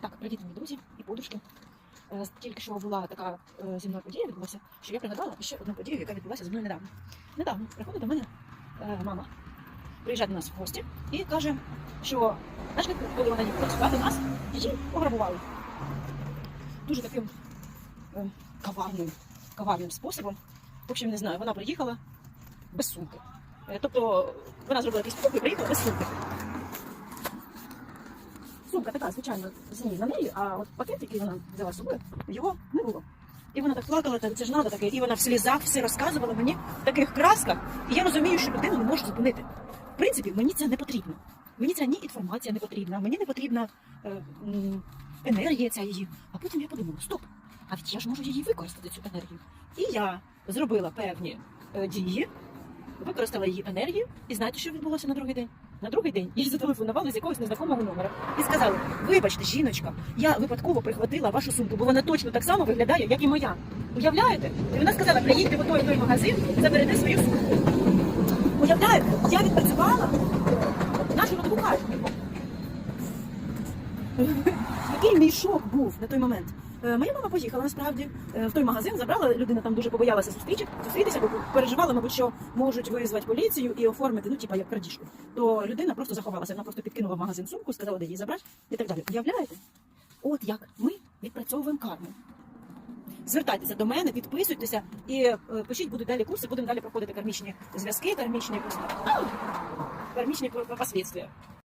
Так, привіт, мої друзі і подружки. Е, Тільки що була така е, зі подія відбулася, що я пригадала ще одну подію, яка відбулася зі мною недавно. Недавно приходить до мене е, мама, приїжджає до нас в гості і каже, що знаєш, коли вона їхала сюди до нас, її пограбували. Дуже таким коварним, коварним способом. В общем, не знаю, вона приїхала без сумки. Тобто вона зробила якийсь покупки і приїхала без сумки. Сумка така, звичайно, з на неї, а от пакет, який вона взяла з собою, його не було. І вона так плакала, та це ж надо таке, і вона в слізах все розказувала мені в таких красках. І я розумію, що людину не можу зупинити. В принципі, мені це не потрібно. Мені ця ні інформація не потрібна, мені не потрібна е, енергія ця її. А потім я подумала, стоп, а ведь я ж можу її використати, цю енергію. І я зробила певні е, дії, використала її енергію, і знаєте, що відбулося на другий день? На другий день їй зателефонували з якогось незнакомого номера і сказали: Вибачте, жіночка, я випадково прихватила вашу сумку, бо вона точно так само виглядає, як і моя. Уявляєте? І вона сказала, приїдьте в той той магазин, заберете свою сумку. Уявляєте, я відпрацювала нашу родову карту. Який мій шок був на той момент. Е, Моя мама поїхала насправді е, в той магазин, забрала людина там дуже побоялася зустрічі, зустрітися, бо переживала, мабуть, що можуть визвати поліцію і оформити, ну типа як крадіжку. То людина просто заховалася, вона просто підкинула в магазин сумку, сказала, де її забрати і так далі. Уявляєте? От як ми відпрацьовуємо карму. Звертайтеся до мене, підписуйтеся і е, пишіть, будуть далі курси, будемо далі проходити кармічні зв'язки, кармічні, кармічні по- по- последствия.